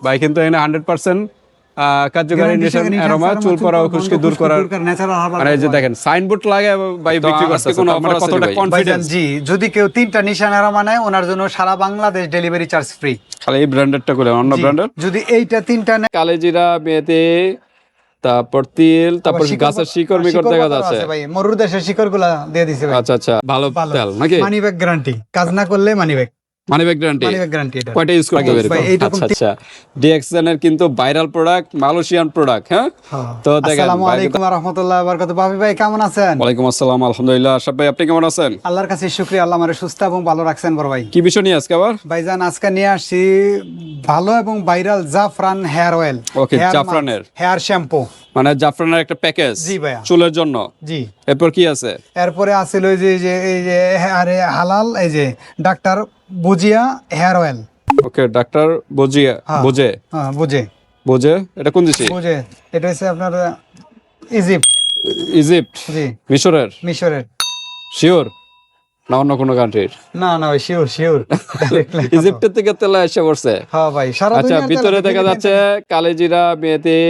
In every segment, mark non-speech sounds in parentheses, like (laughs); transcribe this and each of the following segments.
ভাই কিন্তু এখানে হান্ড্রেড পার্সেন্ট কার্যকারী অ্যারোমা চুল পড়া খুশকি দূর করার মানে এই যে দেখেন সাইনবোর্ড লাগে ভাই বিক্রি কোনো কতটা কনফিডেন্স জি যদি কেউ তিনটা নিশান আরামা নেয় ওনার জন্য সারা বাংলাদেশ ডেলিভারি চার্জ ফ্রি খালি এই ব্র্যান্ডেডটা করে অন্য ব্র্যান্ডের যদি এইটা তিনটা নেয় কালেজিরা মেয়েতে তারপর তিল তারপর গাছের শিকড় মিকড় দেখা যাচ্ছে। ভাই মরুর দেশের শিকড়গুলা দিয়ে দিছে আচ্ছা আচ্ছা ভালো তেল নাকি? মানি ব্যাগ গ্যারান্টি কাজ না করলে money back money back guarantee money back guarantee এটা। কয়টা ইউজ করতে পারবে আচ্ছা আচ্ছা। ডিএক্সএন এর কিন্তু ভাইরাল প্রোডাক্ট মালয়েশিয়ান প্রোডাক্ট হ্যাঁ? তো দেখেন আসসালামু আলাইকুম ওয়া রাহমাতুল্লাহি ওয়া বারাকাতুহু। ভাবি ভাই কেমন আছেন? ওয়ালাইকুম আসসালাম আলহামদুলিল্লাহ। আশরাফ ভাই আপনি কেমন আছেন? আল্লাহর কাছে শুকরিয়া আল্লাহ আমারে সুস্থ এবং ভালো রাখছেন বড় ভাই। কি বিষয় নিয়ে আজকে আবার? ভাইজান আজকে নিয়ে আসছি ভালো এবং ভাইরাল জাফরান hair oil. Okay, জাফরানের। Hair shampoo. মানে জাফরানের একটা প্যাকেজ জি ভাইয়া। চুলের জন্য। জি। এরপর কি আছে? এরপরে আছিল ওই যে এই যে আরে হালাল এই যে ডাক্তার বুজিয়া হেয়ার অয়েল। ওকে ডাক্তার বুঝিয়ে হ্যাঁ। বুঝে? হ্যাঁ বুঝে। বুঝে? এটা কোন দেশে? বুঝে। এটা হচ্ছে আপনার ইজিপ্ট। ইজিপ্ট? জি। মিশরের? মিশরের। শিওর? না অন্য কোনো কান্ট্রির না না ভাই শিওর শিওর। ইজিপ্টের থেকে তেল এসে পড়ছে। হ্যাঁ ভাই সারা আচ্ছা ভিতরে দেখা যাচ্ছে কালেজিরা মেথি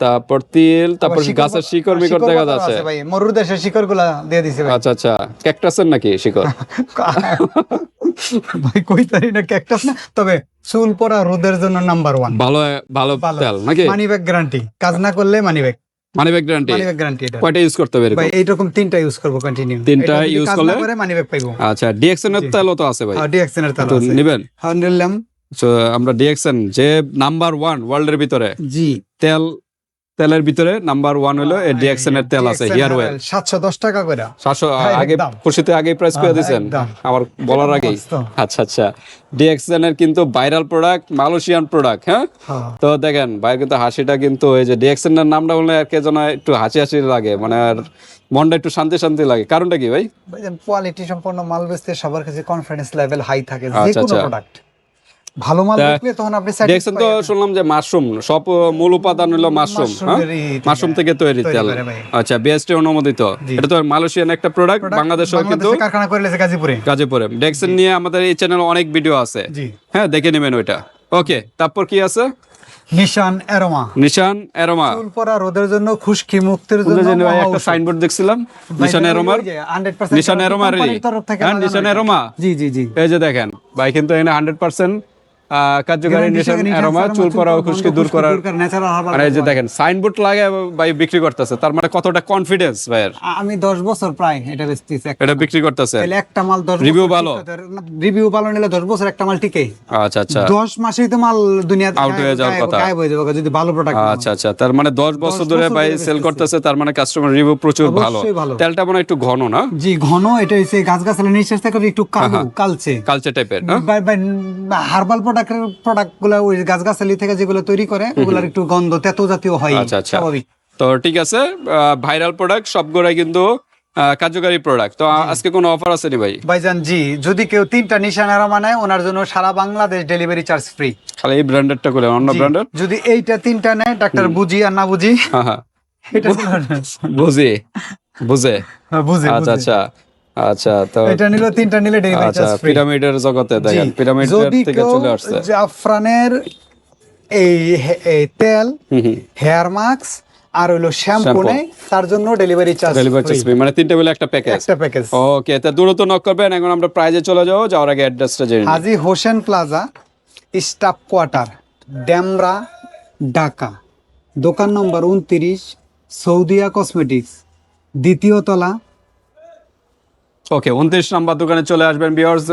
তারপর তিল তারপর গাছের শিকড় মিকড় দেখা যাচ্ছে। ভাই মরুর দেশের শিকড়গুলা দিয়ে দিছে ভাই। আচ্ছা আচ্ছা। ক্যাকটাসের নাকি শিকড়? (laughs) ভাই কই তারি না ক্যাকটাস না। তবে চুল পড়া রোদের জন্য নাম্বার ওয়ান ভালো ভালো তেল নাকি? মানি ব্যাগ গ্যারান্টি কাজ না করলে money back money back guarantee money back guarantee এটা। কয়টা ইউজ করতে হবে ভাই এইরকম তিনটা ইউজ করব কন্টিনিউ তিনটা use করলে? মানি ব্যাগ পাইবো। আচ্ছা ডিএক্সএন এর তেলও তো আছে ভাই। হ্যাঁ ডিএক্সএন এর একটু আছে। নিবেন? হ্যাঁ নিলাম। আমরা ডিএক্সএন যে নাম্বার ওয়ান ওয়ার্ল্ড এর ভিতরে। জি। তেল তেলের ভিতরে নাম্বার ওয়ান হলো ডিএক্সএন এর তেল আছে হেয়ার অয়েল সাতশো দশ টাকা করে। সাতশো হ্যাঁ, আগে। খুশিতে আগে প্রাইস করে দিয়েছেন আমার বলার আগেই। আচ্ছা আচ্ছা। ডিএক্সএন এর কিন্তু ভাইরাল প্রোডাক্ট মালয়েশিয়ান প্রোডাক্ট হ্যাঁ? তো দেখেন ভাইয়ের কিন্তু হাসিটা কিন্তু এই যে ডিএক্সএন এর নামটা বললে আর কে যেন একটু হাসি হাসি লাগে মানে আর মনটা একটু শান্তি শান্তি লাগে। কারণটা কি ভাই? কোয়ালিটি সম্পন্ন মাল বেচতে সবার কাছে কনফিডেন্স লেভেল হাই থাকে যে কোনো। প্রোডাক্ট ভালো মাল দেখলে তখন আপনি ডিএক্সএন তো শুনলাম যে মাশরুম সব মূল উপাদান হলো মাশরুম হ্যাঁ? মাশরুমেরই থেকে- মাশরুম থেকে তৈরি তেল। আচ্ছা বিএসটি অনুমোদিত। এটা তো মালয়েশিয়ান একটা প্রোডাক্ট বাংলাদেশেও কিন্তু কারখানা করে লেছে গাজীপুরে। গাজীপুরে। ডেক্সেন নিয়ে আমাদের এই চ্যানেলে অনেক ভিডিও আছে। হ্যাঁ দেখে নেবেন ওইটা। ওকে তারপর কি আছে? নিশান অ্যারোমা। নিশান এরোমা চুল পড়া রোদের জন্য খুশকি মুক্তির জন্য একটা সাইনবোর্ড দেখছিলাম নিশান এরোমার 100% নিশান এরোমার হ্যাঁ নিশান এরোমা জি জি জি। এই যে দেখেন ভাই কিন্তু এখানে হান্ড্রেড পার্সেন্ট কার্যকারী নিশান আরোমা, চুল পড়া ও খুশকি দূর করার মানে এই যে দেখেন সাইনবোর্ড লাগে ভাই বিক্রি করতেছে তার মানে কতটা কনফিডেন্স ভাইয়ের? আমি 10 বছর প্রায় এটা বেচতেছি এটা বিক্রি করতেছে? তাহলে একটা মাল 10 Review ভালো? রিভিউ ভালো নিলে 10 বছর একটা মাল টিকে। আচ্ছা আচ্ছা। 10 মাসেই তো মাল দুনিয়া Out হয়ে যাওয়ার কথা। গায়েব হয়ে যাবে যদি ভালো প্রোডাক্ট আচ্ছা আচ্ছা। তার মানে দশ বছর ধরে ভাই সেল করতেছে তার মানে কাস্টমার রিভিউ প্রচুর ভালো। তেলটা মনে একটু ঘন না? জি ঘন এটা হচ্ছে গাছ গাছালি নিঃশ্বাস থেকে একটু কালো কালচে। কালচে টাইপের হার্বাল প্রোডাক্টের প্রোডাক্টগুলা ওই গাছ গাছালি থেকে যেগুলো তৈরি করে ওগুলার একটু গন্ধ তেতো জাতীয় হয় আচ্ছা আচ্ছা। স্বাভাবিক। তো ঠিক আছে ভাইরাল প্রোডাক্ট সবগুলাই কিন্তু কার্যকারী প্রোডাক্ট তো আজকে কোনো অফার আছে নি ভাই? ভাইজান জি যদি কেউ তিনটা নিশান আরামা নেয় ওনার জন্য সারা বাংলাদেশ ডেলিভারি চার্জ ফ্রি খালি এই ব্র্যান্ডেডটা করে অন্য ব্র্যান্ডের যদি এইটা তিনটা নেয় ডাক্তার বুঝি আর না বুঝি হ্যাঁ হ্যাঁ। বুঝি বুঝে হ্যাঁ, বুঝি আচ্ছা আচ্ছা। আচ্ছা তো এটা নিল তিনটা নিলে ডেলিভারি চার্জ ফ্রি পিরামিডের জগতে দেখেন পিরামিড থেকে চলে আসছে। জাফরানের এই তেল হেয়ার মাস্ক আর হইল শ্যাম্পু নেই তার জন্য ডেলিভারি চার্জ ডেলিভারি চার্জ মানে তিনটে মিলে একটা প্যাকেজ একটা প্যাকেজ ওকে তা দ্রুত নক করবেন এখন আমরা প্রাইজে চলে যাব যাওয়ার আগে অ্যাড্রেসটা জেনে Haji Hossain plaza staff quarter Demra Dhaka. দোকান নম্বর উনত্রিশ সৌদিয়া কসমেটিক্স দ্বিতীয় তলা ওকে উনত্রিশ নাম্বার দোকানে চলে আসবেন বিয়ার্স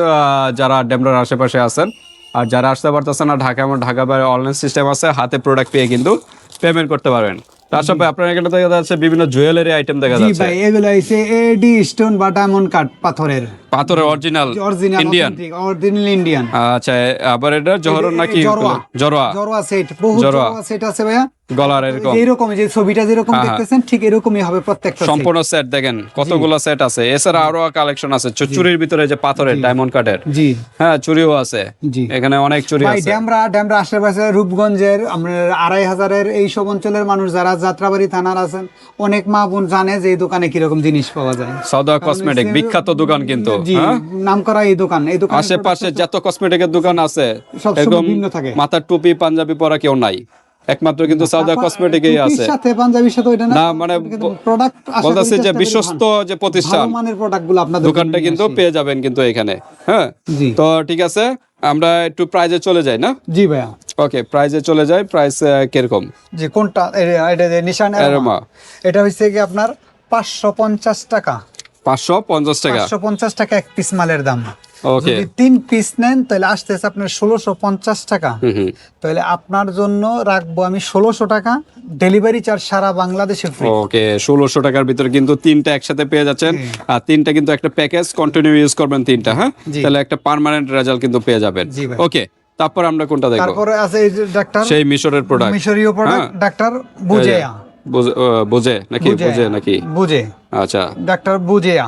যারা ডেমরার আশেপাশে আছেন। আর যারা আসতে পারতেছেন না ঢাকা আমার ঢাকা বাইরে অনলাইন সিস্টেম আছে হাতে প্রোডাক্ট পেয়ে কিন্তু পেমেন্ট করতে পারবেন। তার সাথে আপনার এখানে দেখা যাচ্ছে বিভিন্ন জুয়েলারি আইটেম দেখা যাচ্ছে। ভাই এগুলো হইছে এডি স্টোন বা ডায়মন্ড কাট পাথরের। পাথরের original original Indian original Indian আচ্ছা আবার এটা জহরন নাকি জরোয়া। জরোয়া? সেট বহু জরোয়া। সেট আছে ভাইয়া। গলার এরকম। এইরকম যে ছবিটা যেরকম হ্যাঁ, হ্যাঁ। দেখতেছেন ঠিক এরকমই হবে প্রত্যেকটা সম্পূর্ণ সেট দেখেন কতগুলো সেট আছে। এছাড়া আরও কালেকশন আছে চুরির ভিতরে যে পাথরের ডায়মন্ড কাটের জি। হ্যাঁ চুরিও আছে। জি। এখানে অনেক চুরি আছে। ড্যামরা ড্যামরা আশেপাশে রূপগঞ্জের আমরা আড়াই হাজারের এই সব অঞ্চলের মানুষ যারা যাত্রাবাড়ি থানার আছেন অনেক মা বোন জানে যে এই দোকানে কীরকম জিনিস পাওয়া যায়। সদা কসমেটিক বিখ্যাত দোকান কিন্তু। জি হ্যাঁ? নাম করা এই দোকান এই দোকান আশেপাশে যত কসমেটিকের দোকান আছে সবসময় এরকম থাকে। মাথার টুপি পাঞ্জাবি পরা কেউ নাই। একমাত্র কিন্তু সাউদা কসমেটিকেই আছে। সাথে পাঞ্জাবির সাথে ওইটা না মানে প্রোডাক্ট বলতেছি যে বিশ্বস্ত যে প্রতিষ্ঠান মানের প্রোডাক্টগুলো আপনাদের দোকানটা কিন্তু পেয়ে যাবেন কিন্তু এখানে হ্যাঁ? তো ঠিক আছে আমরা একটু প্রাইজে চলে যাই না? জি ভাইয়া। ওকে প্রাইজে চলে যাই প্রাইস কীরকম? যে কোনটা এটা নিশান। অ্যারোমা এটা হচ্ছে কি আপনার পাঁচশো পঞ্চাশ টাকা। পাঁচশো পঞ্চাশ টাকা। পাঁচশো পঞ্চাশ টাকা এক পিস মালের দাম। ওকে যদি তিন পিস নেন তাহলে আসতেছে আপনার ষোলোশো পঞ্চাশ টাকা। তাহলে আপনার জন্য রাখব আমি ষোলোশো টাকা। ডেলিভারি চার্জ সারা বাংলাদেশে ওকে ষোলোশো টাকার ভিতরে কিন্তু তিনটা একসাথে পেয়ে যাচ্ছেন। আর তিনটা কিন্তু একটা প্যাকেজ কন্টিনিউ ইউজ করবেন তিনটা হ্যাঁ? তাহলে একটা পার্মানেন্ট রেজাল্ট কিন্তু পেয়ে যাবেন। ওকে তারপর আমরা কোনটা দেখব? তারপরে আছে এই যে ডাক্তার সেই মিশরের প্রোডাক্ট মিশরীয় প্রোডাক্ট ডাক্তার বুঝেয়া। বুঝে নাকি বুঝে। নাকি? বুঝে। আচ্ছা। ডাক্তার বুঝেয়া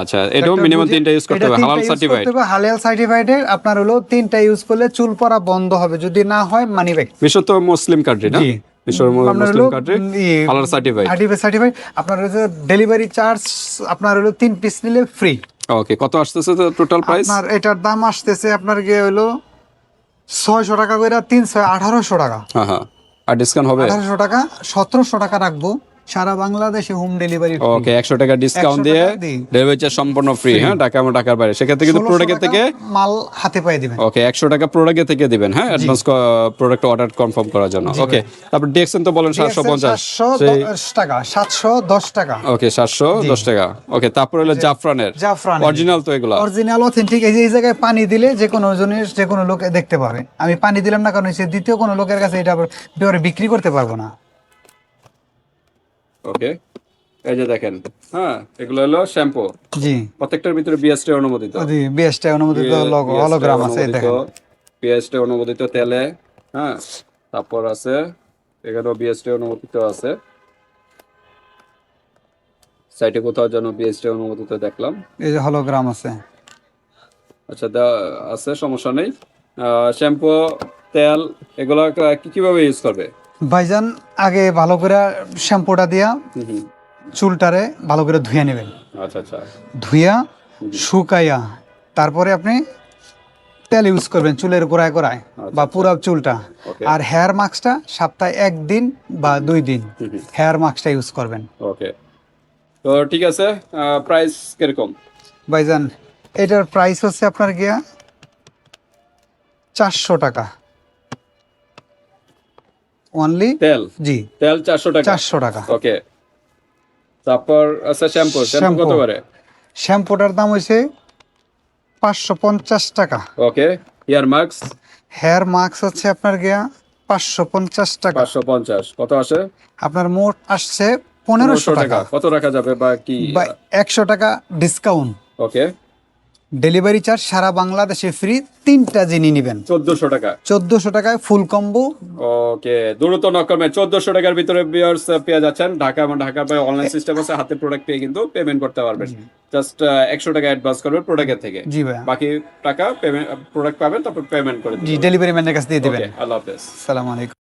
আচ্ছা এটাও মিনিমাম তিনটা ইউজ করতে হবে হালাল সার্টিফাইড হালাল সার্টিফাইডে আপনার হলো তিনটা ইউজ করলে চুল পড়া বন্ধ হবে। যদি না হয় মানি ব্যাগ মিশর তো মুসলিম কান্ট্রি না? আপনার মুসলিম হলো কান্ট্রি হালাল সার্টিফাইড সার্টিফাইড আপনার ডেলিভারি চার্জ আপনার হলো তিন পিস নিলে ফ্রি ওকে কত আসতেছে টোটাল প্রাইস আপনার এটার দাম আসতেছে আপনার গিয়ে হলো ছয়শো টাকা করে তিনশো আঠারোশো টাকা। হ্যাঁ হ্যাঁ আর ডিসকাউন্ট হবে আঠারোশো টাকা সতেরোশো টাকা রাখব। সারা বাংলাদেশে হোম ডেলিভারি ওকে একশো টাকা ডিসকাউন্ট দিয়ে ডেলিভারি চার্জ সম্পূর্ণ ফ্রি হ্যাঁ ঢাকা এবং ঢাকার বাইরে। সেক্ষেত্রে কিন্তু প্রোডাক্টের থেকে মাল হাতে পায়ে দিবেন। ওকে একশো টাকা প্রোডাক্টের থেকে দিবেন হ্যাঁ অ্যাডভান্স প্রোডাক্ট অর্ডার কনফার্ম করার জন্য। ওকে তারপর ডিএক্সএন তো বলেন সাতশো পঞ্চাশ। সাতশো সেই দশ টাকা সাতশো দশ টাকা। ওকে সাতশো দশ টাকা। ওকে তারপর হলো জাফরানের। জাফরান অরিজিনাল তো এগুলা। অরিজিনাল অথেন্টিক এই যে এই জায়গায় পানি দিলে যে কোনো জিনিস যে কোনো লোক দেখতে পারে। আমি পানি দিলাম না কারণ দ্বিতীয় কোনো লোকের কাছে এটা আবার বিক্রি করতে পারব না। ওকে? এই যে দেখেন হ্যাঁ এগুলো হলো শ্যাম্পু। জি। প্রত্যেকটার ভিতরে বিএসটি অনুমোদিত। বিএসটা অনুমোদিত লোগো হলোগ্রাম আছে দেখেন। বিএসটি অনুমোদিত তেলে হ্যাঁ তারপর আছে এখানেও বিএসটি অনুমোদিত আছে। সাইটে কোথাও যেন বিএসটি অনুমোদিত দেখলাম। এই যে হলোগ্রাম আছে। আচ্ছা দা- আছে সমস্যা নেই। শ্যাম্পু তেল এগুলো কি- কীভাবে ইউজ করবে? ভাইজান আগে ভালো করে শ্যাম্পুটা দিয়া। চুলটারে ভালো করে ধুয়ে নেবেন। আচ্ছা আচ্ছা। ধুইয়া শুকাইয়া তারপরে আপনি তেল ইউজ করবেন চুলের গোড়ায় গোড়ায় বা পুরা চুলটা। আর হেয়ার মাস্কটা সপ্তাহে একদিন বা দুই দিন হেয়ার মাস্কটা ইউজ করবেন। ওকে তো ঠিক আছে প্রাইস কীরকম? ভাইজান এটার প্রাইস হচ্ছে আপনার গিয়া চারশো টাকা। অনলি তেল? জি। তেল চারশো টাকা। চারশো টাকা। ওকে। তারপর আছে শ্যাম্পু। শ্যাম্পু কত করে? শ্যাম্পুটার দাম হয়েছে পাঁচশো পঞ্চাশ টাকা। ওকে। ইয়ার মার্কস হেয়ার মাস্ক হচ্ছে আপনার গিয়া পাঁচশো পঞ্চাশ টাকা। পাঁচশো পঞ্চাশ। কত আসে? আপনার মোট আসছে পনেরোশো টাকা। কত রাখা যাবে বা কি? বা একশো টাকা ডিসকাউন্ট। ওকে। ডেলিভারি চার্জ সারা বাংলাদেশে ফ্রি তিনটা জিনিস নেবেন। চোদ্দশো টাকা। চোদ্দশো টাকায় ফুল কম্বো। ওকে দ্রুত নকমে চোদ্দশো টাকার ভিতরে বিয়ার্স পেয়ে যাচ্ছেন। ঢাকা এবং ঢাকার বাইরে অনলাইন সিস্টেম আছে হাতে প্রোডাক্ট পেয়ে কিন্তু পেমেন্ট করতে পারবেন। জাস্ট একশো টাকা অ্যাডভান্স করবেন প্রোডাক্টের থেকে। জি ভাই বাকি টাকা পেমেন্ট প্রোডাক্ট পাবেন তারপর পেমেন্ট করে জি ডেলিভারি ম্যানের কাছে দিয়ে দেবেন। ওকে আল্লাহ হাফেজ। সালাম আলাইকুম